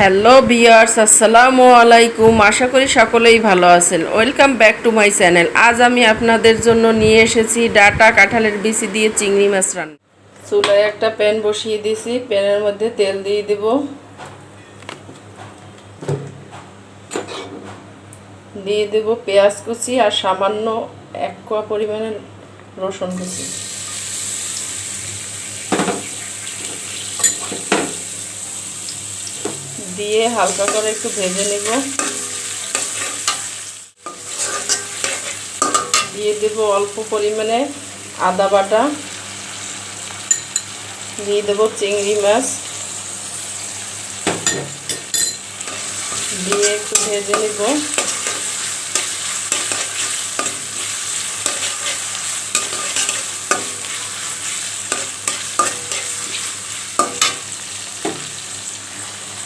Hello বিয়ার্স, আসসালামু আলাইকুম। আশা করি সকলেই ভালো আছেন। Welcome back to my channel. আজ আমি আপনাদের জন্য নিয়ে এসেছি ডাটা কাঁঠালের বিচি দিয়ে চিংড়ি মাছ রান্না। চুলায় একটা প্যান বসিয়ে দিয়েছি। প্যানের মধ্যে তেল দিয়ে দেব। দিয়ে দেব পেঁয়াজ কুচি আর সামান্য এক কোয়া পরিমাণে রসুন কুচি। দিয়ে হালকা করে একটু ভেজে নেব। দিয়ে দেব অল্প পরিমাণে আদা বাটা। দিয়ে দেব চিংড়ি মাছ। দিয়ে একটু ভেজে নেব।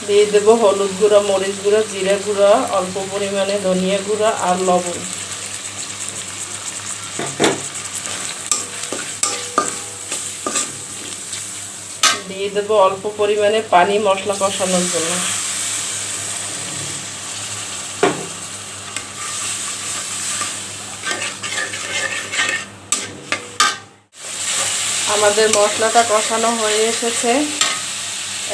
দিয়ে দেব হলুদ গুঁড়া, মরিচ গুঁড়া, জিরা গুঁড়া, অল্প পরিমাণে ধনিয়া গুঁড়া আর লবণ। দিয়ে দেব অল্প পরিমাণে পানি মশলা কষানোর জন্য। আমাদের মশলাটা কষানো হয়ে এসেছে।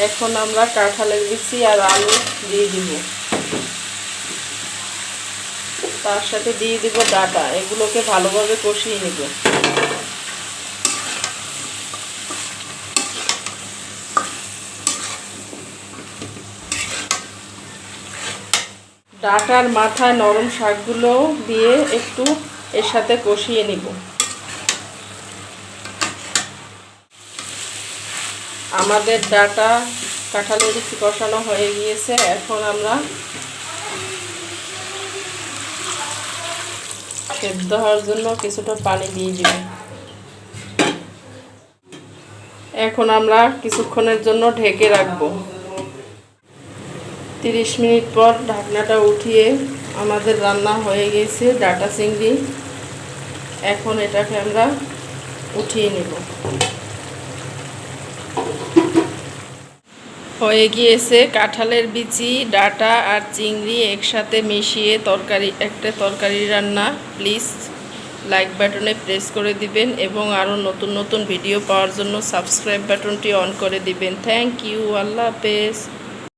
এখন আমরা কাঁঠালের বিচি আর আলু দিয়ে দিব। তার সাথে দিয়ে দিব ডাটা, এগুলোকে ভালোভাবে কষিয়ে নেব। ডাটার মাথায় নরম শাকগুলো দিয়ে একটু এর সাথে কষিয়ে নিব। আমাদের ডাটা কাঁঠালের বিচি কষানো হয়ে গিয়েছে। এখন আমরা সেদ্ধ হওয়ার জন্য কিছুটা পানি দিয়ে দিব। এখন আমরা কিছুক্ষণের জন্য ঢেকে রাখব। তিরিশ মিনিট পর ঢাকনাটা উঠিয়ে আমাদের রান্না হয়ে গেছে ডাটা চিংড়ি। এখন এটাকে আমরা উঠিয়ে নেব। হয়ে গিয়েছে। কাঁঠালের বিচি, ডাটা আর চিংড়ি একসাথে মিশিয়ে তরকারি, একটা তরকারি রান্না। প্লিজ লাইক বাটনে প্রেস করে দিবেন এবং আরও নতুন নতুন ভিডিও পাওয়ার জন্য সাবস্ক্রাইব বাটনটি অন করে দিবেন। থ্যাংক ইউ, আল্লাহ হাফেজ।